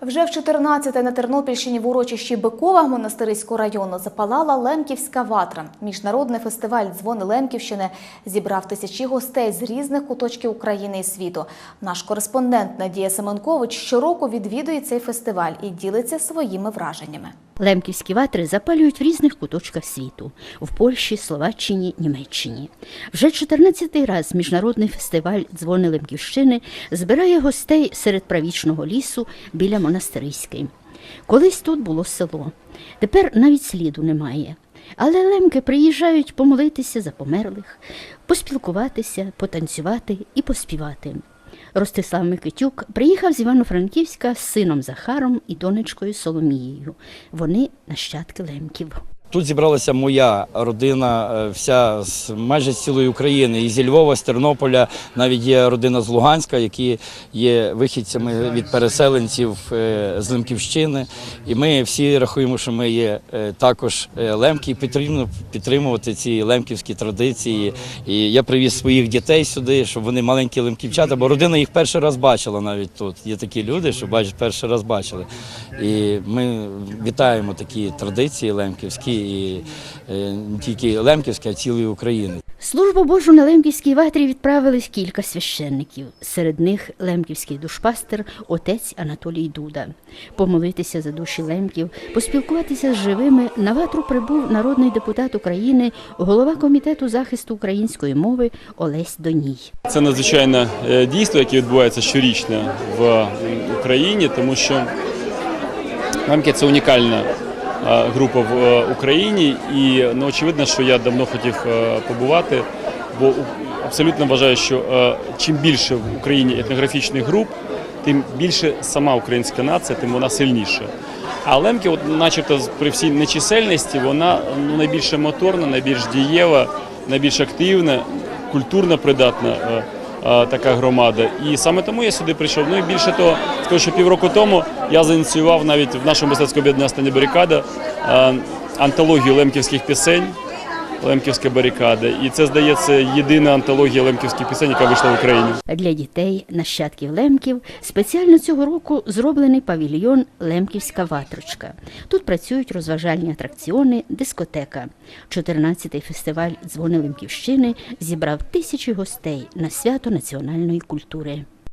Вже в 14 на Тернопільщині в урочищі Бикова монастириського району запалала Лемківська ватра. Міжнародний фестиваль Дзвони Лемківщини зібрав тисячі гостей з різних куточків України і світу. Наш кореспондент Надія Семенкович щороку відвідує цей фестиваль і ділиться своїми враженнями. Лемківські ватри запалюють в різних куточках світу в Польщі, Словаччині, Німеччині. Вже 14-й раз міжнародний фестиваль Дзвони Лемківщини збирає гостей серед правічного лісу біля монастириської. Колись тут було село. Тепер навіть сліду немає. Але лемки приїжджають помолитися за померлих, поспілкуватися, потанцювати і поспівати. Ростислав Микитюк приїхав з Івано-Франківська з сином Захаром і донечкою Соломією. Вони нащадки лемків. Тут зібралася моя родина, е, вся з майже з цілої України, і зі Львова, з Тернополя, навіть є родина з Луганська, які є вихідцями від переселенців е, з Лемківщини. І ми всі рахуємо, що ми є е, також лемки, і потрібно підтримувати ці лемківські традиції. І я привіз своїх дітей сюди, щоб вони маленькі лемківчата, бо родина їх перший раз бачила навіть тут. Є такі люди, що бачать, перший раз бачили. І ми вітаємо такі традиції лемківські, і не тільки лемківські, а цілої України. Службу Божу на Лемківській ватрі відправились кілька священників. Серед них лемківський душпастер отець Анатолій Дуда. Помолитися за душі лемків, поспілкуватися з живими на ватру прибув народний депутат України, голова комітету захисту української мови Олесь Доній. Це надзвичайне е, дійство, яке відбувається щорічно в Україні, тому що Лемки це унікальна група в е, Україні, і ну, очевидно, що я давно хотів е, побувати, бо абсолютно вважаю, що е, чим більше в Україні етнографічних груп, тим більше сама українська нація, тим вона сильніша. А Лемки, от, начебто, при всій нечисельності, вона ну, найбільш моторна, найбільш дієва, найбільш активна, культурно придатна е, е, така громада. І саме тому я сюди прийшов. Ну і більше того, скажу, що півроку тому я заініціював навіть в нашому мистецькому об'єднанні «Стання барикада е, антологію лемківських пісень. Лемківська барикада. І це, здається, єдина антологія лемківських пісень, яка вийшла в Україні. Для дітей, нащадків лемків, спеціально цього року зроблений павільйон Лемківська ватрочка. Тут працюють розважальні атракціони, дискотека. 14-й фестиваль Дзвони Лемківщини зібрав тисячі гостей на свято національної культури.